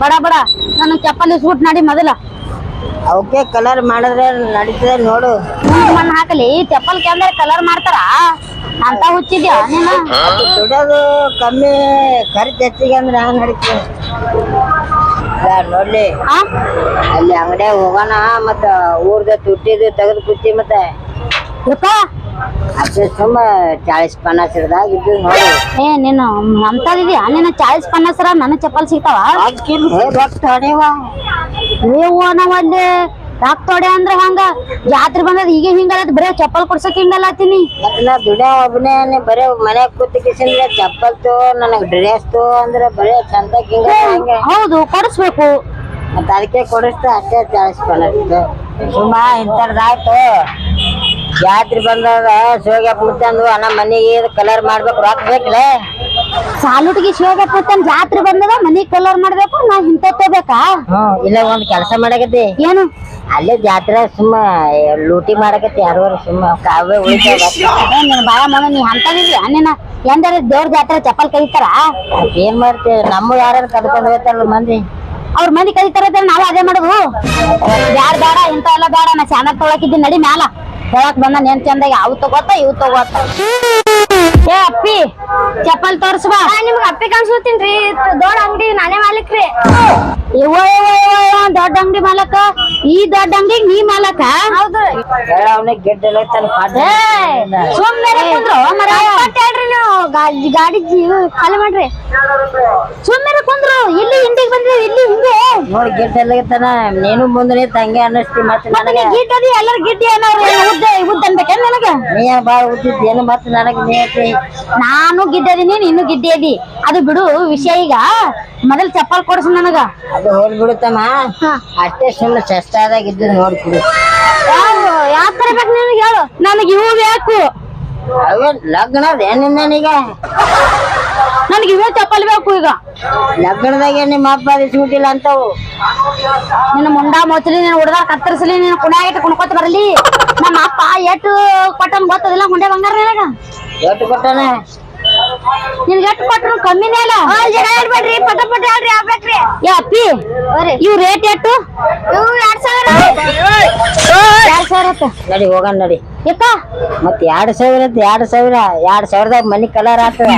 ಬಡ ಬಡ. ನನ್ನ ಚಪ್ಪಲಿ ಸೂಟ್ ನಡಿ ಮೊದಲ. ಅವಕ್ಕೆ ಕಲರ್ ಮಾಡಿದ್ರೆ ನಡೀತದೆ ನೋಡು. ಮಣ್ಣು ಹಾಕಲಿ. ಚಪ್ಪಲ್ ಕೆಂದ್ರೆ ಕಲರ್ ಮಾಡ್ತಾರ? ಅಂತ ಹುಚ್ಚಿದ್ಯಾ ನೀನು? ಕಮ್ಮಿ ಖರ್ಚು ಹೆಚ್ಚಿಗೆ ಅಂದ್ರೆ ಹಂಗ ನಡೀತದೆ. ನೋಡ್ಲಿ. ಅಲ್ಲಿ ಅಂಗಡಿಯಾಗ ಹೋಗೋಣ ಮತ್ತ ಊರ್ದ ತುಟ್ಟಿದು ತೆಗೆದು ಕುಚ್ಚಿ ಮತ್ತೆ. ಅಷ್ಟೇ ಸುಮ್ಮ ಚಾಳಿಸ್ ಪನ್ನಾಸ್ ಹಿಡ್ದಾಗ ನೋಡಿ. ಏ ನೀನು ನಿನ್ನ ಚಾಳಿಸ್ ಪನ್ನಾಸರ ನನ್ನ ಚಪ್ಪಲ್ ಸಿಗ್ತಾವ? ನೀವು ಏವು ಅಲ್ಲಿ ರಾಕ್ ತೊಡೆ ಅಂದ್ರೆ ಹಂಗ? ಜಾತ್ರೆ ಬಂದದ ಈಗ ಹಿಂಗಲ್ಲ ಬರೇ ಚಪ್ಪಲ್ ಕೊಡ್ಸಕ್ ಮತ್ತ ನಾ ದುಡಿಯೋ ಒಬ್ಬನೇ ಬರೇ ಮನೆ ಚಪ್ಪಲ್ ತೋ ನನಗೆ ಡ್ರೆಸ್ ತೋ ಅಂದ್ರೆ ಬರೇ ಚಂದ ಹಿಂಗ ಹಂಗೆ. ಹೌದು ಕೊಡಿಸ್ಬೇಕು. ಮತ್ತೆ ಅದಕ್ಕೆ ಕೊಡಿಸ್ತಾ ಅಷ್ಟೇ ಚಾಳಿಸ್ ಪನ್ನಾಸ್ ಸುಮ್ಮ ಇಂಥದ್ದಾಯ್ತು ಜಾತ್ರೆ ಬಂದಾಗ ಸೋಗ್ಯ ಮುತ್ತಂದು ಅಣ್ಣ ಮನೆಗೆ ಕಲರ್ ಮಾಡ್ಬೇಕು ರೊಕ್ಕ ಬೇಕಲೇ? ಸಾಲುಟಿಗೆ ಶಿವಾಗ ಪುತ್ತನ್ ಜಾತ್ರೆ ಬಂದದ ಮನೆಗೆ ಕಲರ್ ಮಾಡ್ಬೇಕು ನಾ ಇಂತ ತಗೋಬೇಕಾ ಹ್ಮ್ ಇಲ್ಲ ಒಂದ್ ಕೆಲಸ ಮಾಡಕತ್ತಿ. ಏನು? ಅಲ್ಲೇ ಜಾತ್ರೆ ಸುಮ್ಮ ಲೂಟಿ ಮಾಡಕತ್ತಿ ಯಾರು ಸುಮ್ಮ ಕಾವೇ ಉಳಿತಾವ ಬಾಳ ನಿನ್ ಮಗ ನೀ ಅಂತದಿದ್ಯಾ ನೀನ ಎಂದಾರ ದೇವ್ರ ಜಾತ್ರೆ ಚಪ್ಪಲ್ ಕಲಿತಾರ ಏನ್ ಮಾಡ್ತೇವೆ ನಮ್ಮ ಯಾರು ಕದ್ಕೊಂಡು ಹೋಗ್ತಾರಲ್ಲ ಮಂದಿ? ಅವ್ರ ಮಂದಿ ಕಲಿತಾರ ನಾವು ಅದೇ ಮಾಡುದು? ಯಾರು ಬೇಡ ಇಂತ ಎಲ್ಲ ಬೇಡ ನಾ ಚಾನಲ್ ತೊಳಕಿದ್ದೀನಿ ನಡಿ ಮ್ಯಾಲ. ಹೇಳಕ್ ಬಂದ ನೆನ್ ಚಂದಾಗ ಅವು ತಗೋತ ಇವು ತಗೋತ ಏ ಅಪ್ಪಿ ಚಪ್ಪಲ್ ತೋರ್ಸ್ಬಾ ನಿಮ್ಗೆ ಅಪ್ಪಿ ಕಾಣಿಸ್ತೀನ್ರಿ ದೊಡ್ಡ ಅಂಗಡಿ ನಾನೇ ಮಾಲಿಕ್ರಿ ಇವ ಇವ ಇವ ಇವ ದೊಡ್ಡ ಅಂಗಡಿ ಮಾಲಕ ಈ ದೊಡ್ಡ ಅಂಗಡಿ ನೀ ಮಾಲಕ ಹೌದು ಅವನಿಗೆ ಗೆಡ್ಡ ಎಲ್ಲೈತಾನ ಪಾಠ ಸುಮ್ಮನೆ ಕುಂದ್ರು ಮರ ಹೇಳ್ರಿ ನೀವು ಗಾಡಿ ಗಾಡಿ ಜೀವ ಖಾಲಿ ಮಾಡ್ರಿ ಸುಮ್ಮನೆ ಕುಂದ್ರು ಇಲ್ಲಿ ಹಿಂದಿಗೆ ಬಂದ್ರೆ ಇಲ್ಲಿ ಹಿಂದೆ ನೋಡಿ ಗಿಡ್ಡ ಎಲ್ಲೈತಾನ ನೀನು ಮುಂದೆ ತಂಗೆ ಹಂಗೆ ಅನ್ನಿಸ್ತಿ ಮತ್ತೆ ನನಗೆ. ಗಿಡ್ ಅದಿ ಎಲ್ಲರ ಗಿಡ್ಡಿ ಏನವ್ರು ಉದ್ದ ಉದ್ದ ಅನ್ಬೇಕೇನ್ ನನಗೆ? ನೀ ಬಾಳ ಉದ್ದಿದ್ ಏನು ಮತ್ತೆ ನನಗೆ ನೀ ಐತಿ ನಾನು ಗಿಡ್ಡದೀನಿ ನೀನು ಗಿಡ್ಡಿ ಅದಿ. ಅದು ಬಿಡು ವಿಷಯ ಈಗ. ಮೊದಲು ಚಪ್ಪಲ್ ಕೊಡ್ಸು ನನಗ. ಅದು ಹೋಲ್ ಬಿಡುತ್ತಮ್ಮ. ಅಷ್ಟೇ ಸುಮ್ಮನೆ ಆದಾಗ ಇದ್ದು ನೋಡ್ಕೊಡು ಯಾವ ಯಾವ ತರ ಬೇಕು ನಿನಗೆ ಹೇಳು. ನನಗೆ ಇವು ಬೇಕು. ಅವೇ ಲಗ್ನ ಏನಿಂದ ನನಗ ನನಗೆ ಇವೇ ಚಪ್ಪಲ್ ಬೇಕು ಈಗ. ಲಗ್ನದಾಗೆ ನಿಮ್ಮ ಅಪ್ಪ ಇಸ್ಬಿಟ್ಟಿಲ್ಲ ಅಂತವು. ನಿನ್ನ ಮುಂಡ ಮೊಚ್ಚಲಿ ನಿನ್ನ ಹುಡುಗ ಕತ್ತರಿಸಲಿ ನಿನ್ನ ಕುಣ್ಯಾಗ ಇಟ್ಟು ಕುಣ್ಕೊತ ಬರಲಿ. ನಮ್ಮ ಅಪ್ಪ ಎಟ್ಟು ಕೊಟ್ಟನ್ ಗೊತ್ತದಿಲ್ಲ ಮುಂಡೆ ಬಂಗಾರ ಎಟ್ಟು ಕೊಟ್ಟಾನ? ನಿನ್ಗೆ ಎಷ್ಟು ಕೊಟ್ಟರು ಕಮ್ಮಿನೇ ಅಲ್ಲ? ಜನ ಹೇಳ್ಬೇಡ್ರಿ ಪಟ ಪಟ ಹೇಳ್ರಿ ಆಗ್ಬೇಕ್ರಿ. ಏ ಅಪ್ಪಿ ಇವ್ ರೇಟ್ ಎಷ್ಟು? ಇವು ಎರಡ್ ಸಾವಿರ. ಎರಡ್ ಸಾವಿರ ನಡಿ ಹೋಗೋಣ ನಡಿ. ಯಾಕ ಮತ್ತೆ ಎರಡ್ ಸಾವಿರ ಎರಡ್ ಸಾವಿರ. ಎರಡ್ ಸಾವಿರದಾಗ ಮನಿ ಕಲರ್ ಆಗ್ತದ.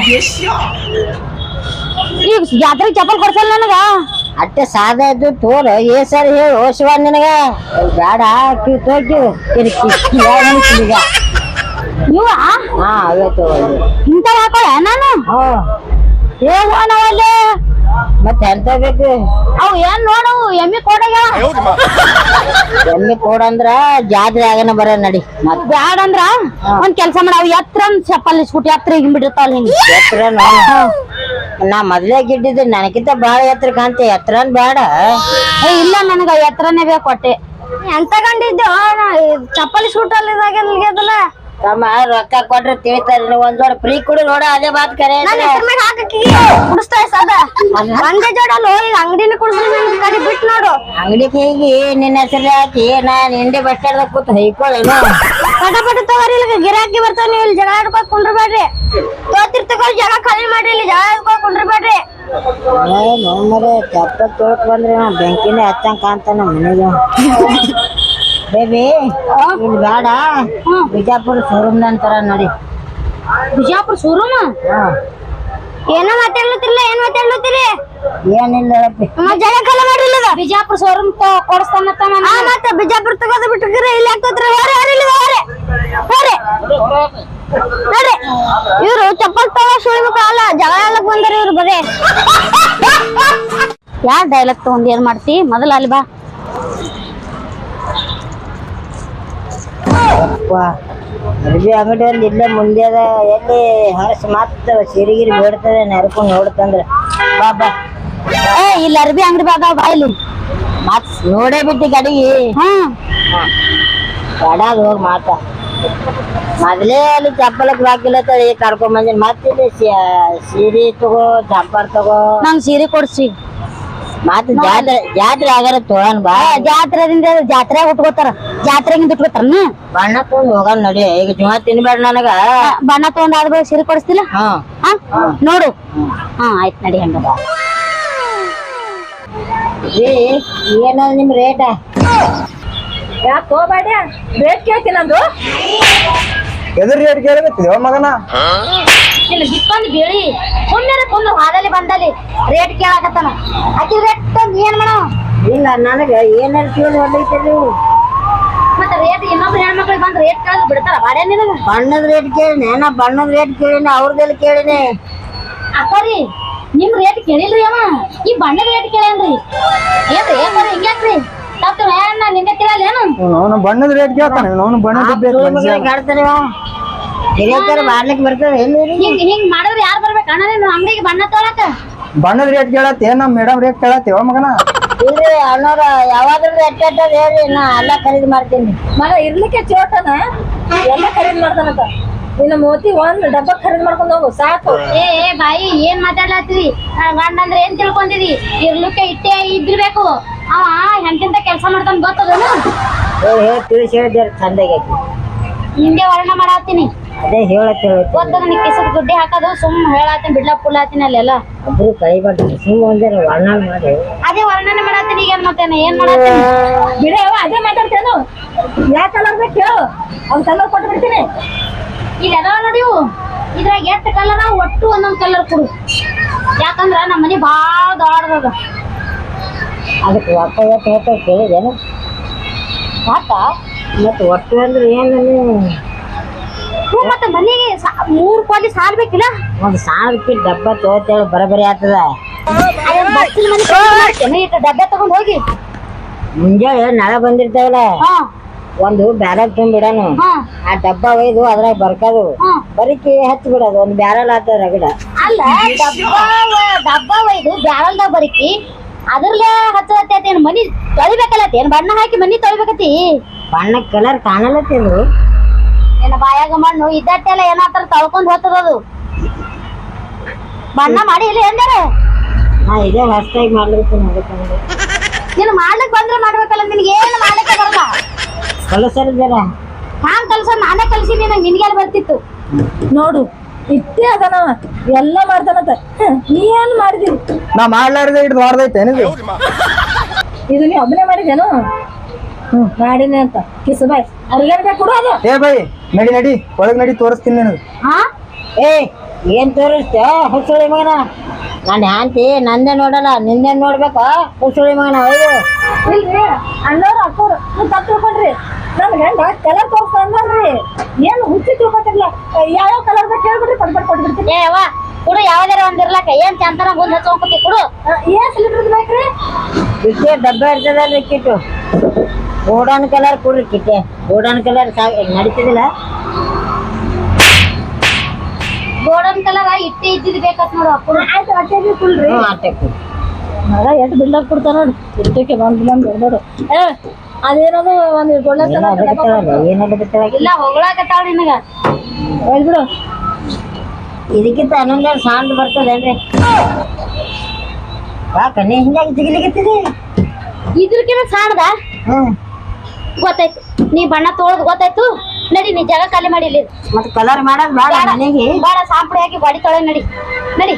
ಈಗ ಜಾತ್ರೆ ಚಪ್ಪಲ್ ಕೊಡ್ಸಲ್ಲ ನನಗ? ಅಟ್ಟೆ ಸಾದ ಇದ್ದು ತೋರ. ಏ ಸರ್ ಹೇಳು ಶಿವ ನಿನಗ. ತೋಕಿ ಬ್ಯಾಡ ಕಿವಿ ತೋಕಿ ಈಗ ಇವ ಹಾ ಅವೇ ತಗೊಂಡು ಇಂತ ಹಾಕೋಳ? ನಾನು? ನಾವಲ್ಲಿ ಮತ್ತೆ ಎಂತ ಬೇಕು? ಅವು ಏನ್ ನೋಡವು ಎಮ್ಮಿ ಕೊಡಗ ಎಮ್ಮಿ ಕೊಡಂದ್ರ ಜಾತ್ರೆ ಆಗನ ಬರ ನಡಿ. ಮತ್ ಬ್ಯಾಡ ಅಂದ್ರ? ಒಂದ್ ಕೆಲ್ಸ ಮಾಡ ಅವ್ ಎತ್ರ ಚಪ್ಪಲ್ ಇಸ್ಬಿಟ್ಟು ಎತ್ರ ಹಿಂಗ್ ಹಿಂಗ ಎತ್ರ ನಾ ಮೊದ್ಲೇ ಗಿಡ್ಡಿದ್ರೆ ನನಗಿಂತ ಬಾಳ ಎತ್ರ ಕಾಣ್ತೆ. ಎತ್ರನ್ ಬೇಡ ಏ ಇಲ್ಲ ನನಗ ಎತ್ರನೇ ಬೇಕು ಹೊಟ್ಟೆ. ಎಂತ ಕಂಡಿದ್ದು ಚಪ್ಪಲಿ ಶೂಟ್ ಅಲ್ಲಿ ಇದಾಗಲ್ಲ ತಮ್ಮ ರೊಕ್ಕ ಕೊಟ್ರೆ ತಿಳಿತಾರ ಒಂದ್ ಜೋಡ ಫ್ರೀ ಕೊಡು ನೋಡ ಅದೇ ಮಾತ್ ಕರೆ ಕುಡಿಸ್ತಾ ಸದ. ಒಂದೇ ಈಗ ಅಂಗಡಿನ ಕುಡಿಸ್ಲಿ ಕಡೆ ಬಿಟ್ಟು ನೋಡು. ಅಂಗಡಿಗೆ ಹೋಗಿ ನಿನ್ನ ಹೆಸರು ಹಾಕಿ ನಾನ್ ಹಿಂಡಿ ಬಸ್ ಸ್ಟ್ಯಾಂಡ್ ಕೂತ್ ಹೈಕೊಳ್ಳೇನು ಪಟ ಪಟ ತಗೋರಿ ಇಲ್ಲಿ ಗಿರಾಕಿ ಬರ್ತಾವ ನೀವು ಇಲ್ಲಿ ಜಗಳ ಆಡ್ಕೊಕ್ ಕುಂಡ್ರಬೇಡ್ರಿ ತೋತಿರ್ ತಗೋ ಜಾಗ ಖಾಲಿ ಮಾಡ್ರಿ ಇಲ್ಲಿ ಜಗಳ ಆಡ್ಕೊಕ್ ಕುಂಡ್ರಬೇಡ್ರಿ ಏನು ಮರೆ ಚಪ್ಪ ತೋಟ್ ಬಂದ್ರೆ ಬೆಂಕಿನೇ ಹಚ್ಚಂಗ್ ಕಾಣ್ತಾನ ಮನೆಗೆ. ಬೇಬಿ ಇಲ್ಲಿ ಬೇಡ. ಬಿಜಾಪುರ ಶೋರೂಮ್ ಅಂತಾರ ನೋಡಿ. ಬಿಜಾಪುರ ಶೋರೂಮ್ ಏನೋ ಮಾತಾಡ್ಲತ್ತಿರ್ಲ ಏನ್ ಮಾತಾಡ್ಲತ್ತಿರಿ? ಏನಿಲ್ಲ ಇಲ್ಲದ ಬಿಜಾಪುರ ಶೋರೂಮ್ ಆ ಮತ್ತ ಬಿಜಾಪುರ ತಗೋದು ಬಿಟ್ಟಿರ ಇಲ್ಲಿ ಆಗ್ತದ್ರಿ ಹೋರಿ ಹೋರಿ ಇಲ್ಲಿ ಹೋರಿ ಹೋರಿ ನೋಡ್ರಿ. ಇವ್ರು ಚಪ್ಪಲ್ ತಗೋ ಸುಳಿಬೇಕು ಅಲ್ಲ ಜಗಳ ಬಂದಾರ ಇವ್ರು ಬರೇ. ಯಾರ ಡೈಲಾಗ್ ತಗೊಂಡ್ ಏನ್ ಮಾಡ್ತಿ? ಮೊದಲ ಅಲ್ಲಿ ಬಾ. ಅರ್ಬಿ ಅಂಗಡಿ ಒಂದು ಇಲ್ಲೇ ಮುಂದೆ ಅದ ಎಲ್ಲಿ ಹಣಸ್ ಮತ್ತ ಸಿರಿಗಿರಿ ಬೇಡ್ತದೆ ನೆರ್ಕೊಂಡು ನೋಡ್ತಂದ್ರೆ. ಬಾ ಬಾ. ಏ ಇಲ್ಲಿ ಅರ್ಬಿ ಅಂಗಡಿ ಬಾ ಅದಾವ್ ಬಾ ಇಲ್ಲಿ. ಮತ್ ನೋಡೇ ಬಿಟ್ಟಿ ಗಡಿಗೆ. ಗಡಾದ ಹೋಗಿ ಮಾತ. ಮೊದಲೇ ಅಲ್ಲಿ ಚಪ್ಪಲಕ್ ಬಾಕಿಲ್ಲ ತಳಿ ಕರ್ಕೊಂಡ್ ಬಂದಿನಿ. ಮತ್ತೆ ಇಲ್ಲಿ ಸೀರೆ ತಗೋ ಚಪ್ಪಲ್ ತಗೋ. ನಂಗೆ ಸೀರೆ ಕೊಡ್ಸಿ. ಮತ್ ಜಾತ್ರೆ ಜಾತ್ರೆ ಆಗಾರ ತೊಗೊಳನ್ ಬಾ ಜಾತ್ರೆದಿಂದ ಜಾತ್ರೆ ಉಟ್ಕೋತಾರ. ಜಾತ್ರೆಗಿಂದ ಉಟ್ಕೋತಾರ ಬಣ್ಣ ತಗೊಂಡ್ ಹೋಗಲ್ ನಡಿ. ಈಗ ಜುಮ ತಿನ್ಬೇಡ ನನಗ. ಬಣ್ಣ ತಗೊಂಡ್ ಆದ್ಮೇಲೆ ಸಿರಿ ಕೊಡಿಸ್ತಿಲ್ಲ? ಹಾ. ನೋಡು. ಹಾ ಆಯ್ತ್ ನಡಿ ಹಂಗ ಏ ಏನದ ನಿಮ್ ರೇಟ ಯಾಕೆ ಹೋಗ್ಬೇಡ ರೇಟ್ ಕೇಳ್ತೀನಿ ನಂದು ಎದ್ರ ರೇಟ್ ಕೇಳಕತ್ತಿದೇವ ಮಗನ? ಇಲ್ಲಿ ಬಿಟ್ಕೊಂಡು ಬೇಳಿ ಸುಮ್ಮನೆ ಕುಂದ್ರು ಹಾದಲ್ಲಿ ಬಂದಲ್ಲಿ ರೇಟ್ ಕೇಳಾಕತ್ತಾನ. ಅಕ್ಕಿ ರೇಟ್ ತಂದ್ ಏನ್ ಮಾಡೋ? ಇಲ್ಲ ನನಗೆ ಏನಾರು ಕೇಳಿ ಹೊಡೈತಿರಿ ಮತ್ತೆ ರೇಟ್ ಇನ್ನೊಬ್ರು ಹೆಣ್ಮಕ್ಳಿಗೆ ಬಂದ್ ರೇಟ್ ಕೇಳಿದ್ರು ಬಿಡ್ತಾರ ಬಾಡ್ಯ ನಿನಗ ಬಣ್ಣದ ರೇಟ್ ಕೇಳಿನಿ ನಾ ಬಣ್ಣದ ರೇಟ್ ಕೇಳಿನಿ ಅವ್ರದೆಲ್ಲ ಕೇಳಿನಿ. ಅಕ್ಕೋರಿ ನಿಮ್ ರೇಟ್ ಕೇಳಿಲ್ರಿ ಅವ? ಈ ಬಣ್ಣದ ರೇಟ್ ಕೇಳೇನ್ರಿ? ಏನ್ರಿ ಏನ್ರಿ ಹಿಂಗ್ಯಾಕ್ರಿ ತಪ್ಪು ಏನ ನಿಂಗೆ ಕೇಳಲ್ಲ ಏನು? ಅವನು ಬಣ್ಣದ ರೇಟ್ ಕೇಳ್ತಾನೆ ಅವನು ಬಣ್ಣದ ಬೇಕು ಮನುಷ್ಯ ಕಾಡ್ತಾನೆ ಹಿರಿಯಕರ ಮಾಡ್ಲಿಕ್ಕೆ ಬರ್ತದೆ. ಎಲ್ಲಿ ಹಿಂಗ್ ಹಿಂಗ್ ಮಾಡಿದ್ರೆ ಯಾರು ಬರ್ಬೇಕು? ಅಣ್ಣ ನೀನು ಅಂಗಡಿಗೆ ಬಣ್ಣ ತೊಳಕ ಬಣ್ಣದ ರೇಟ್ ಕೇಳತ್ತೆ. ನಮ್ಮ ಮೇಡಮ್ ರೇಟ್ ಕೇಳತ್ತೇವ ಮಗನ? ಇಲ್ರಿ ಅಣ್ಣವ್ರ ಯಾವಾದ್ರೂ ಎಟ್ಟ ಹೇಳ್ರಿ ನಾ ಎಲ್ಲ ಖರೀದಿ ಮಾಡ್ತೀನಿ. ಮಗ ಇರ್ಲಿಕ್ಕೆ ಚೋಟನ. ಎಲ್ಲ ಖರೀದಿ ಮಾಡ್ತಾನಂತ. ಇನ್ನು ಮೋತಿ ಒಂದ್ ಡಬ್ಬ ಖರೀದಿ ಮಾಡ್ಕೊಂಡು ಹೋಗು. ಸಾಕು. ಏ ಏ ಬಾಯಿ ಏನ್ ಮಾತಾಡ್ಲತ್ತೀರಿ? ನನ್ ಗಂಡ ಅಂದ್ರೆ ಏನ್ ತಿಳ್ಕೊಂಡಿರಿ ಇರ್ಲಿಕ್ಕೆ ಇಟ್ಟೆ ಇದ್ದಿರ್ಬೇಕು. ಅವ ಎಂತೆಂತ ಕೆಲಸ ಮಾಡ್ತಾನ ಗೊತ್ತದನು? ಏ, ಹೇಳಿ ತಿಳಿಸಿ ಹೇಳಿದ್ರಿ ಚಂದಾಗಿ ಆಕಿ. ಹಿಂಗೆ ವರ್ಣ ಮಾಡತ್ತೀನಿ. ಅದೇ ಹೇಳತ್ತೆ ಹೇಳತ್ತೆ ಗೊತ್ತದ ನೀ ದುಡ್ಡಿ ಹಾಕೋದು ಸುಮ್ ಹೇಳತ್ತೀನಿ ಬಿಡ್ಲಾ ಪುಲ್ಲಾತೀನಿ ಅಲ್ಲೆಲ್ಲ ಒಬ್ರು ಕೈ ಸುಮ್ಮ ಒಂದೇ ವರ್ಣನ ಮಾಡಿ. ಅದೇ ವರ್ಣನೆ ಮಾಡತ್ತೀನಿ ಈಗ ಏನ್ ಮಾಡ್ತೇನೆ ಏನ್ ಮಾಡತ್ತೀನಿ? ಬಿಡ ಅದೇ ಮಾತಾಡ್ತೇನು. ಯಾವ ಕಲರ್ ಬೇಕು ಹೇಳು. ಅವ್ನ ಕಲರ್ ಕೊಟ್ಟು ಬಿಡ್ತೀನಿ. ಇಲ್ಲಿ ಅದಾವ ನೋಡಿ ಇದ್ರಾಗ ಎಷ್ಟು ಕಲರ್ ಒಟ್ಟು ಒಂದೊಂದು ಕಲರ್ ಕೊಡು. ಯಾಕಂದ್ರ ನಮ್ಮ ಮನೆ ಭಾಳ ದೊಡ್ಡದ ಅದಕ್ಕೆ ಒಟ್ಟ ಒಟ್ಟು ಹೇಳ್ತಾ ಕೇಳಿದೇನು ಮತ್ತೆ ಒಟ್ಟು ಅಂದ್ರೆ ಏನು ಮತ್ತೆ ಮನೆಗೆ ಮೂರ್ ಕೋಲಿ ಸಾಲ್ ಬೇಕಿಲ್ಲ? ಒಂದು ಸಾವಿರಕ್ಕೆ ಡಬ್ಬ ತಗೋತೇಳಿ ಬರಬರಿ ಆಗ್ತದ. ಡಬ್ಬೆ ತಗೊಂಡ್ ಹೋಗಿ. ಮುಂಜಾನೆ ನಳ ಬಂದಿರ್ತಾವಲ್ಲ? ಒಂದು ಬ್ಯಾರಲ್ ತುಂಬಿಡನು. ಆ ಡಬ್ಬ ಒಯ್ದು ಅದ್ರಾಗ ಬರ್ಕೋದು. ಬರೀಕಿ ಹಚ್ಚಿ ಬಿಡೋದು ಒಂದು ಬ್ಯಾರಲ್ ಆತದ ರಗಡ. ಅಲ್ಲ ಡಬ್ಬ ಡಬ್ಬ ಒಯ್ದು ಬ್ಯಾರಲ್ದಾಗ ಬರಿಕಿ ಅದ್ರಲ್ಲೇ ಹಚ್ಚಲತ್ತೈತಿ ಏನ್ ಮನಿ ತೊಳಿಬೇಕಲ್ಲ ಏನ್ ಬಣ್ಣ ಹಾಕಿ ಮನಿ ತೊಳಿಬೇಕತಿ ಬಣ್ಣ ಕಲರ್ ಕಾಣಲತ್ತಿದ್ರು ಏನ ಬಾಯಾಗ ಮಣ್ಣು ಇದ್ದಟ್ಟೆಲ್ಲ ಏನಾತರ ತಳ್ಕೊಂಡ್ ಹೋಗ್ತದ ಅದು ಬಣ್ಣ ಮಾಡಿ ಇಲ್ಲ ಎಂದಾರ? ನಾ ಇದೇ ಹೊಸ್ತಾಗಿ ಮಾಡ್ಲಿಕ್ಕೆ ಅದಕ್ಕೆ ನೀನು ಮಾಡ್ಲಿಕ್ ಬಂದ್ರೆ ಮಾಡ್ಬೇಕಲ್ಲ ನಿನ್ಗೆ ಏನು ಮಾಡ್ಲಿಕ್ಕೆ ಬರಲ್ಲ. ಕಲಸರಿದ್ದಾರ ನಾನ್ ಕಲ್ಸ ನಾನೇ ಕಲ್ಸಿನಿ ನಂಗೆ ನಿನ್ಗೆಲ್ಲ ಬರ್ತಿತ್ತು? ನೋಡು ಇಟ್ಟೇ ಅದನವ ಎಲ್ಲ ಮಾಡ್ತಾನಂತ ನೀ ಏನ್ ಮಾಡಿದಿ? ನಾ ಮಾಡ್ಲಾರ್ದೆ ಹಿಡ್ದು ಮಾಡ್ದೈತೆ ಇದು ನೀ ಒಬ್ಬನೇ ಮಾಡಿದೇನು ಹ್ಮ್ ಅಂತ. Kiss boy. ಅವ್ರಿಗೇನ್ ಬೇಕು ಕೊಡು ಅದು. ಏ ಬೈ ನಡಿ ನಡಿ. ಒಳಗ್ ನಡಿ ತೋರಿಸ್ತೀನಿ ನಿನಗೆ. ಹಾ ಏ ಏನ್ ತೋರಿಸ್ತೇ? ಹುಸುಳಿ ಮಗನ. ನಾನು ಹ್ಯಾಂತಿ ನಂದೇ ನೋಡಲ್ಲ ನಿಂದೆ ನೋಡ್ಬೇಕಾ? ಹುಸುಳಿ ಮಗನ ಹೌದು. ಇಲ್ರಿ ಅಣ್ಣವ್ರು ಅಕ್ಕವ್ರು ನೀವು ತಪ್ಪು ತಿಳ್ಕೊಂಡ್ರಿ. ನನ್ ಗಂಡ ಕಲರ್ ಏನು ಹುಚ್ಚಿ ತಿಳ್ಕೊತಿರ್ಲ ಯಾವ ಕಲರ್ ಬೇಕು ಹೇಳ್ಬಿಡ್ರಿ ಪಟ್ ಕೊಟ್ಬಿಡ್ತೀನಿ. ಏ ಕುಡು ಯಾವ್ದಾರ ಒಂದ್ ಇರ್ಲಕ್ಕ. ಏನ್ ಚಂತನ ಮುಂದೆ ಹಚ್ಕೊಂಡ್ತಿ ಕುಡು. ಏನ್ ಸಿಲಿಂಡರ್ ಬೇಕ್ರಿ ಡಬ್ಬ ಇರ್ತದಲ್ಲ ಕಿಟ್ಟು. ಗೋಡನ್ ಕಲರ್ ಕೊಡ್ರಿ ಕಿಟ್ಟೆ. ಗೋಡನ್ ಕಲರ್ ನಡೀತಿದಿಲ್ಲ ಗೋಡನ್ ಕಲರ್ ಇಟ್ಟೆ ಇದ್ದಿದ್ ಬೇಕತ್ ನೋಡು ಕುಡು ಆಯ್ತು ಅಟ್ಟೆ ಕುಲ್ರಿ ಹ್ಞೂ ಅಷ್ಟೇ ಕೊಡು ಮಗ ಎಷ್ಟು ಬಿಲ್ಡಪ್ ಕೊಡ್ತಾರ ನೋಡಿ. ಇಟ್ಟಕ್ಕೆ ಬಂದು ಬಂದು ನೋಡು ಅದೇನದು ಒಂದು ಏನೋ ಅದಕ್ಕತ್ತಲ್ಲ ಇಲ್ಲ ಹೊಗಳಾಕತ್ತಾಳ ನಿನಗ. ಹೇಳ್ಬಿಡು. ಇದಕ್ಕಿಂತ ಹನ್ನೊಂದು ಸಾಂಡ್ ಬರ್ತದೇನ್ರಿ? ಯಾಕ ನೀ ಹಿಂಗಾಗಿ ಜಿಗಿಲಿಗತ್ತಿದಿ ಇದ್ರಕಿನ ಸಾಣದ ಹ್ಮ್. ಗೊತ್ತಾಯ್ತು. ನೀ ಬಣ್ಣ ತೊಳ್ದು ಗೊತ್ತಾಯ್ತು? ನಡಿ ನೀ ಜಾಗ ಖಾಲಿ ಮಾಡಿ ಇಲ್ಲಿ. ಕಲರ್ ಮಾಡ ಬೇಡ ಮನೆಗೆ. ಬೇಡ ಸಾಂಪಡಿ ಹಾಕಿ ಬಾಡಿ ತೊಳೆ ನಡಿ. ನಡಿ.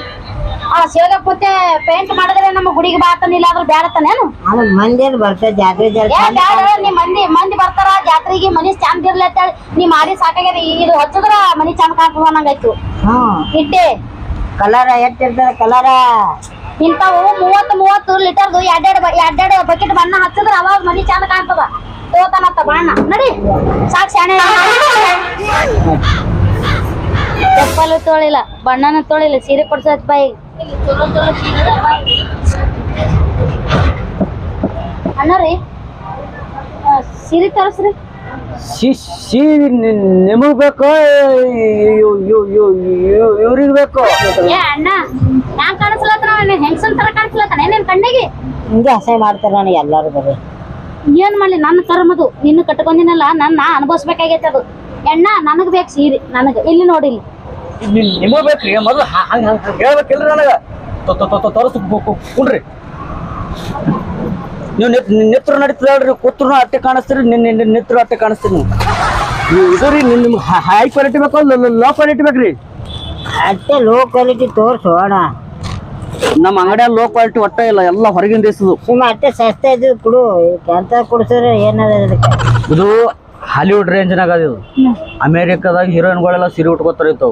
ಆ ಶಿವಗ ಕೂತೆ ಪೇಂಟ್ ಮಾಡಿದ್ರೆ ನಮ್ಮ ಗುಡಿಗೆ ಬಾತನ ಇಲ್ಲ ಆದ್ರೂ ಅದು ಮಂದಿದ್ ಬರ್ತದೆ ಜಾತ್ರೆ ಏ ನೀ ಮಂದಿ ಮಂದಿ ಬರ್ತಾರ ಜಾತ್ರೆಗೆ ಮನಿ ಚಂದ ಇರ್ಲಿ ನೀ ಮಾಡಿ ಸಾಕಾಗ್ಯದ. ಇದು ಹಚ್ಚಿದ್ರ ಮನಿ ಚಂದ ಕಾಣ್ತದ ಅನ್ನಂಗಾಯ್ತು. ಹ್ಮ್ ಇಟ್ಟೆ. ಕಲರ ಎಷ್ಟಿರ್ತದ ಕಲರ ಇಂಥವು ಮೂವತ್ತು ಮೂವತ್ತು ಲೀಟರ್ದು ಎರಡೆರಡು ಎರಡೆರಡು ಬಕೆಟ್ ಬಣ್ಣ ಹಚ್ಚಿದ್ರ ಅವಾಗ ಮನಿ ಚಂದ ಕಾಣ್ತದ. ತೋತಾನತ್ತ ಬಣ್ಣ ನಡಿ. ಸಾಕ್ ಶಾಣೆ ಚಪ್ಪಲು ತೊಳಿಲ್ಲ ಬಣ್ಣನ ತೊಳಿಲ್ಲ ಸೀರೆ ಕೊಡ್ಸತ್ ಬಾಯಿ. ಅಣ್ಣ ರೀ ಸೀರೆ ತೋರಿಸ್ರಿ. ಸಿ ನಿಮಗ್ ಬೇಕೋ ಇವ್ರಿಗೆ ಬೇಕೋ? ಏ ಅಣ್ಣ ನಾನ್ ಕಾಣಿಸ್ಲತ್ತ ಹೆಂಗಸನ್ ತರ ಕಾಣಿಸ್ಲತ್ತಾನ ಏನೇನ್ ಕಣ್ಣಿಗೆ? ಹಿಂಗೆ ಅಸಹ್ಯ ಮಾಡ್ತಾರ ನನಗೆ ಎಲ್ಲಾರು ಬರೀ. ಏನ್ ಮಾಡ್ಲಿ? ನನ್ನ ಕರ್ಮದು ನಿನ್ನ ಕಟ್ಕೊಂಡಿನಲ್ಲ ನನ್ನ ಅನುಭವಿಸ್ಬೇಕಾಗೈತೆ ಅದು. ಎಣ್ಣ ನನಗ್ ಬೇಕು ಸೀರೆ. ನನಗ. ಇಲ್ಲಿ ನೋಡಿ ಇಲ್ಲಿ. ನಿಮಗ ಬೇಕ್ರಿ ಮೊದಲು ಹಂಗ ಹಂಗ ಹೇಳ್ಬೇಕಿಲ್ರಿ ನನಗ. ತೋರಿಸ್ ಕುಣ್ರಿ ನೀವು ನಿತ್ರ ನಡೀತದಲ್ರಿ ಕೂತ್ರು ಅಟ್ಟೆ ಕಾಣಿಸ್ತೀರಿ ನಿನ್ನ ನಿತ್ರ ಅಟ್ಟೆ ಕಾಣಿಸ್ತೀರಿ ನೀವು ಇದು ರೀ ನಿಮ್ ಹೈ ಕ್ವಾಲಿಟಿ ಬೇಕು ಲೋ ಕ್ವಾಲಿಟಿ ಬೇಕ್ರಿ ಅಟ್ಟೆ ಲೋ ಕ್ವಾಲಿಟಿ ತೋರಿಸೋಣ ನಮ್ಮ ಅಂಗಡಿಯಲ್ಲಿ ಲೋ ಕ್ವಾಲಿಟಿ ಒಟ್ಟ ಇಲ್ಲ ಎಲ್ಲ ಹೊರಗಿನ ದೇಶದ್ದು ಸುಮ್ಮ ಅಟ್ಟೆ ಸಸ್ತೆ ಇದ್ದು ಕೊಡು ಅಂತ ಕೊಡ್ಸಿದ್ರೆ ಏನದ ಇದಕ್ಕೆ? ಇದು ಹಾಲಿವುಡ್ ರೇಂಜ್ನಾಗ ಅದು ಇದು. ಅಮೇರಿಕಾದಾಗ ಹೀರೋಯಿನ್ಗಳೆಲ್ಲ ಸೀರೆ ಉಟ್ಕೋತಾರ ಇತ್ತು.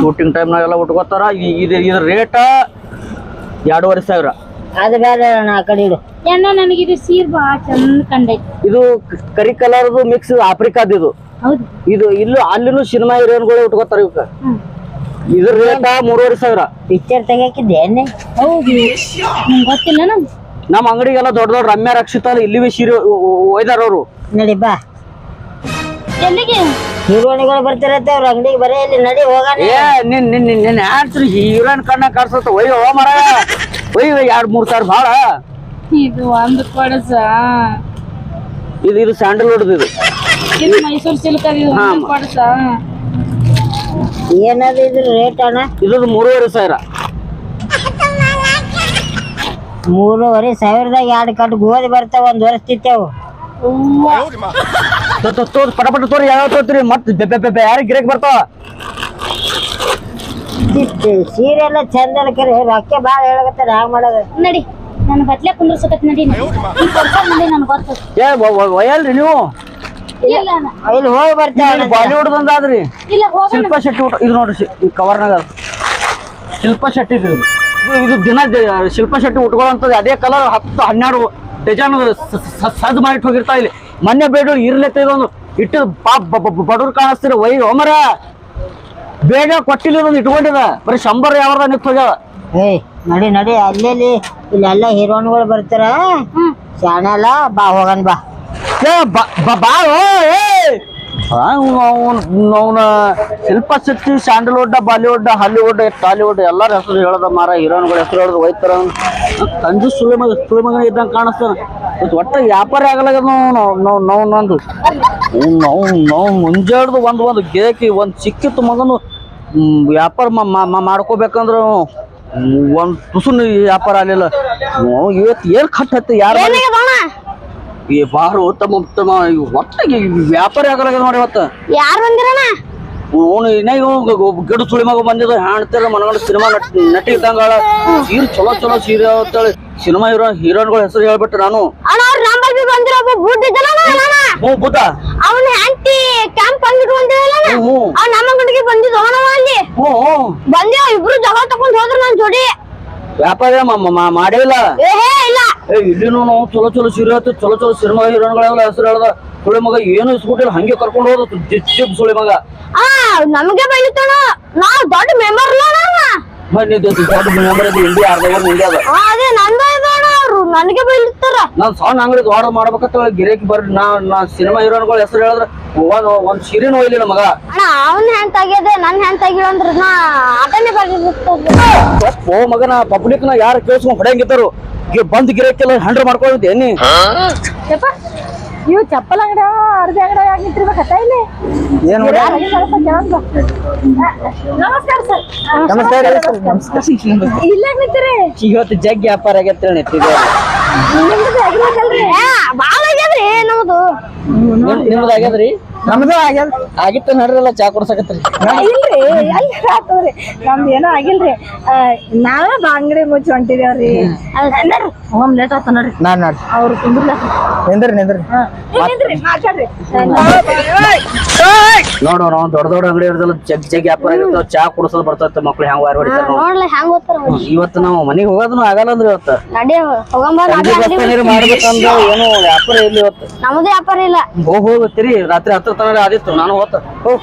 ಶೂಟಿಂಗ್ ಟೈಮ್ನಾಗೆಲ್ಲ ಉಟ್ಕೋತಾರ ಈ- ಇದು ಇದ್ರ ರೇಟ ಎರಡೂವರೆ ಸಾವಿರ. ಅದು ಬೇರೆ ಅಣ್ಣ ಆ ಕಡೆ ಇಡು. ಎಣ್ಣ ನನಗೆ ಇದು ಸೀರ್ ಭಾಳ ಚಂದ ಕಂಡೈತಿ. ಇದು ಕರಿ ಕಲರ್ದು ಮಿಕ್ಸ್ ಆಫ್ರಿಕಾದ ಇದು. ಹೌದು. ಇದು ಇಲ್ಲೂ ಅಲ್ಲಿನೂ ಸಿನಿಮಾ ಹೀರೋಯಿನ್ಗಳು ಉಟ್ಕೋತಾರ ಇವಕ್ಕ. ಇದ್ರ ರೇಟ ಮೂರುವರೆ ಸಾವಿರ. ಪಿಕ್ಚರ್ ತೆಗಿಯಾಕಿದ್ದೇನೆ ಹೌದು. ನಂಗೆ ಗೊತ್ತಿಲ್ಲ ನಮ್ ನಮ್ಮ ಅಂಗಡಿಗೆಲ್ಲ ದೊಡ್ಡ ದೊಡ್ಡ ರಮ್ಯ ರಕ್ಷಿತ ಇಲ್ಲಿ ಸೀರೆ ಒಯ್ದಾರ ಅವರು. ನಡಿ ಬಾ. ಎಲ್ಲಿಗೆ? ಹೀರೋಣಿಗಳು ಬರ್ತಿರತ್ತೆ ಅವ್ರ ಅಂಗಡಿಗೆ ಬರೇ ಇಲ್ಲಿ ನಡಿ ಹೋಗೋಣ. ಏ ನಿನ್ ನಿನ್ ನಿನ್ ನಿನ್ ಆಡ್ಸ್ರಿ ಹೀರೋಯಿನ್ ಕಣ್ಣ ಕಾಡ್ಸತ್ತ ಒಯ್ಯೋ ಮರ. ಒಯ್ಯ ಎರಡ್ ಮೂರ್ ಸಾವಿರ ಭಾಳ. ಇದು ಒಂದು ಕೊಡಸ ಇದು ಇದು ಸ್ಯಾಂಡಲ್ವುಡ್ ಇದು. ಇದು ಮೈಸೂರು ಸಿಲ್ಕ್ ಅದು ಕೊಡಸ ಏನದ ಇದ್ರ ರೇಟ್ ಅಣ್ಣ? ಇದ್ರದ್ದು ಮೂರುವರೆ ಸಾವಿರ. ಮೂರುವರೆ ಸಾವಿರದಾಗ ಎರಡು ಕಟ್ಟು ಗೋಧಿ ಬರ್ತಾವ ಒಂದ್ ವರ್ಷ ತಿತ್ತೇವು ತೋರ್ ಪಟ ಪಟ ತೋರಿ ಯಾವ ತೋತ್ರಿ ಮತ್ತೆ ಬೆ ಬೆ ಬೆ ಯಾರಿಗೆ ಗಿರಕ್ ಬರ್ತಾವ? ಸೀರೆ ಎಲ್ಲ ಚಂದ ಕರೆ. ರೊಕ್ಕ ಭಾಳ ಹೇಳಕತ್ತಾರ ಹ್ಯಾಂಗ ಮಾಡೋದು. ನಡಿ. ನನ್ನ ಬಟ್ಲೆ ಕುಂದ್ರಸಕತ್ ನಡಿ. ನೀ ಕೊಡ್ಸ ನಡಿ ನನ್ಗೆ ಗೊತ್ತು. ಏ ಒಯ್ಯಲ್ರಿ ನೀವು? ಇಲ್ಲ ಹೋಗಿ ಬರ್ತಾವ ಬಾಲಿವುಡ್ ಬಂದಾದ್ರಿ. ಇಲ್ಲ ಹೋಗೋಣ. ಶಿಲ್ಪಾ ಶೆಟ್ಟಿ ಊಟ ಇದು ನೋಡ್ರಿ ಕವರ್ನಾಗ ಅದ. ಶಿಲ್ಪಾ ಶೆಟ್ಟಿ ಇದು. ಇದು ದಿನ ದ- ಶಿಲ್ಪಾ ಶೆಟ್ಟಿ ಉಟ್ಕೊಳ್ಳೋಂಥದ್ದು ಅದೇ ಕಲರ್ ಹತ್ತು ಹನ್ನೆರಡು ಡಿಸೈನ್ ಸದ್ ಮಾಡಿಟ್ಟು ಹೋಗಿರ್ತಾ ಇಲ್ಲಿ. ಮೊನ್ನೆ ಬೇಡ ಇರ್ಲೇ ಇದೊಂದು ಇಟ್ಟು ಪಾಪ ಬಡವ್ರು ಕಾಣಿಸ್ತೀರ. ವೈ ಹೋಮರ ಬೇಗ ಕೊಟ್ಟಿಲ್ಲ ಇದೊಂದು ಇಟ್ಕೊಂಡಿದ. ಬರೀ ಶಂಬರ್ ಯಾವ್ದ ನಿಂತು ಹೋಗ್ಯಾವ. ಏಯ್ ನಡಿ ನಡಿ. ಅಲ್ಲೆಲ್ಲಿ ಇಲ್ಲೆಲ್ಲ ಹೀರೋನ್ಗಳು ಬರ್ತಾರ? ಶಾಣ ಬಾ ಹೋಗನ್ ಬಾ. ಏ ಬಾ ಬಾ- ಬಾರೋ ಏ! ಅವನ Shilpa Shetty Sandalwood Bollywood Hollywood Tollywood ಎಲ್ಲರ ಹೆಸರು ಹೇಳದ ಮಾರ ಹೀರೋನ್ಗಳ ಹೆಸರು ಹೇಳೋದು ಹೋಯ್ತಾರ ತಂಜು ಸುಳಿ ಸುಳಿಮಗನ ಸುಳಿ ಮಗ ಇದ್ದಂಗೆ ಕಾಣಿಸ್ತಾನ. ಇದು ಒಟ್ಟ ವ್ಯಾಪಾರ ಆಗಲಾಗದ ನಾವು ನಾವು ನಾವು ನಂದು. ನಾವು ನಾವು ಮುಂಜಾಡ್ದು ಒಂದು ಒಂದು ಗೇಕಿ ಒಂದು ಸಿಕ್ಕಿತ್ತು ಮಗನು ವ್ಯಾಪಾರ ಮಾಡ್ಕೋಬೇಕಂದ್ರ ಒಂದು ತುಸುನು ವ್ಯಾಪಾರ ಆಗಲಿಲ್ಲ. ಇವತ್ತು ಏನು ಕಟ್ಟತ್ತೆ ಹತ್ತಿ ಯಾರು ಈ ಬಾರು ಉತ್ತಮ ಉತ್ತಮ ಇವ್ ಒಟ್ಟಾಗಿ ವ್ಯಾಪಾರ ಆಗಲಾಗದ ನೋಡಿ ಇವತ್ತು. ಯಾರು ಬಂದಿರಣ? ಅವನು ಇನ್ನೇ ಗಿಡ ಸುಳಿ ಮಗ ಬಂದಿದ್ದ ಹಾಣ್ತಿರ ಮನಗಂಡ ಸಿನಿಮಾ ನಟ ಇದ್ದಂಗ ಸೀರೆ ಚಲೋ ಚಲೋ ಸೀರೆ ಅಂತೇಳಿ ಸಿನಿಮಾ ಹೀರೋ ಹೀರೋನ್ಗಳ ಹೆಸರು ಹೇಳ್ಬಿಟ್ಟು ನಾನು. ಹ್ಞೂ ಬುದ್ಧ ಅವನ ಆಂಟಿ ಕ್ಯಾಂಪ್ ಅಂಗಡಿ ಬಂದಿರಲ್ಲ ಹ್ಞೂ ನಮ್ಮ ಅಂಗಡಿಗೆ ಬಂದಿದ್ದು ಅವನವ ಅಲ್ಲಿ. ಹ್ಞೂ ಬಂದೇವ್ ಇಬ್ರು ಜಗಳ ತಕೊಂಡ್ ಹೋದ್ರು ನಾನು ಜೋಡಿ. ವ್ಯಾಪಾರ ಮಾಡಿಲ್ಲ. ಮ- ಏ ಹೇ ಇಲ್ಲ ಇಲ್ಲಿನೂ ನಾವು ಚಲೋ ಚಲೋ ಸೀರೆ ಆಯ್ತು ಚಲೋ ಚಲೋ ಸಿನಿಮಾ ಹೀರೋನ್ಗಳೆಲ್ಲ ಹೆಸರು ಹೇಳ್ದ ಸುಳಿ ಮಗ ಏನು ಇಸ್ಕೊಟ್ಟಿಲ್ಲ ಹಂಗೆ ಕರ್ಕೊಂಡು ಹೋದ ಜಿಪ್ ಸುಳಿ ಮಗ. ಆ ನಮಗೆ ಬೆಳಿತಾನ ನಾವು ದೊಡ್ಡ ಮೆಂಬರ್ ಅಣ್ಣ ಬನ್ನಿ ದೊಡ್ಡ ಮೆಂಬರ್ ಇಂಡಿಯಾ ಅರ್ಧ ಇಂಡಿಯಾ ಅದ. ನಂದ ಅವ್ರು ನನಗೆ ಬೈತಾರ ನಾನ್ ಸಣ್ಣ ಅಂಗಡಿ ಆರ್ಡರ್ ಮಾಡ್ಬೇಕಂತ ಗಿರಾಕಿ ಬರ್ರಿ. ನಾ ನಾ ಸಿನಿಮಾ ಹೀರೋನ್ಗಳ ಹೆಸರು ಹೇಳಿದ್ರೆ ಒಂದ್ ಒಂದ್ ಸೀರೆನೂ ಒಯ್ಲಿಲ್ಲ ಮಗ. ಅಣ್ಣ ಅವನ್ ಹೆಂತ ಆಗ್ಯದೆ ನನ್ ಹ್ಯಾಂಡ್ ಆಗಿಲ್ಲ ಅಂದ್ರ ನಾ ಆಟನೇ ಬರ್ದಿರ್ತದ ಓ ಮಗನ ಪಬ್ಲಿಕ್ನ ಯಾರು ಕೇಳಿಸ್ಕೊಂಡ್ ಹೊಡೆಯಂಗಿದ್ದಾರು ಬಂದ್ ಗಿರಾಕಿಲ್ಲ ಹ್ಯಾಂಡಲ್ ಮಾಡ್ಕೊಂಡಿದ್ದೆ ನೀ? ನೀವು ಚಪ್ಪಲ್ ಅಂಗಡಿ ಅರ್ಧ ಅಂಗಡಿ ಯಾಕೆ ನಿಂತಿರ್ಬೇಕತ್ತ ಇಲ್ಲಿ? ಏನ್ ನಮಸ್ಕಾರ ಸರ್. ನಮಸ್ಕಾರ ಇಲ್ಲ ನಿಂತಿರಿ? ಇವತ್ತು ಜಗ್ ವ್ಯಾಪಾರ ಆಗತ್ತೆ ನೆಟ್ಟಿದೆ ಬಾಳ ಆಗ್ಯದ್ರಿ ನಮ್ದು. ನಿಮ್ದು ಆಗ್ಯದ್ರಿ? ನಮ್ದು ಆಗ್ಯದ ಆಗಿತ್ತು ನಡ್ರಲ್ಲ ಚಾ ಕೊಡ್ಸಕತ್ರಿ. ಇಲ್ರಿ ಎಲ್ಲಿ ಆತದ್ರಿ ನಮ್ದು ಏನೋ ಆಗಿಲ್ರಿ. ನಾವೇ ಬಾ ಅಂಗಡಿ ಮುಚ್ಚಿ ಹೊಂಟಿದೇವ್ರಿ. ಹೋಮ್. ಲೇಟ್ ಆತ ನೋಡ್ರಿ. ನಾನ್ ನಾಡ್ ಅವ್ರು ಕುಂದ್ರಲ್ಲ. ನಿಂದ್ರಿ ನಿಂದ್ರಿ. ನಿಂದ್ರಿ ಮಾತಾಡ್ರಿ. ನೋಡು ನಾವು ದೊಡ್ಡ ದೊಡ್ಡ ಅಂಗಡಿ ಇರ್ದಲ್ಲ ಜಗ್ ಜಗ್ ವ್ಯಾಪಾರ ಆಗಿರ್ತಾವ ಚಾ ಕುಡಿಸೋದು ಬರ್ತೈತೆ ಮಕ್ಳು ಹೆಂಗ್ ವಾರ ಹೊಡಿತಾರ ನೋಡ್ಲ ಹೆಂಗ್ ಓದ್ತಾರ ಇವತ್ತು ನಾವು ಮನೆಗೆ ಹೋಗೋದನು ಆಗಲ್ಲ ಅಂದ್ರೆ ಇವತ್ತು. ನಡಿ ಮಾಡ್ಬೇಕಂದ್ರೆ ಏನು ವ್ಯಾಪಾರ ಇಲ್ಲ ಇವತ್ತು. ನಮ್ದು ವ್ಯಾಪಾರ ಇಲ್ಲ. ಹೋಗಿ ಹೋಗ್ತೀರಿ ರಾತ್ರಿ ಹತ್ತಿರ ತನಕ ಆದಿತ್ತು ನಾನು ಹೋಗ್ತ. ಹೋಗ್.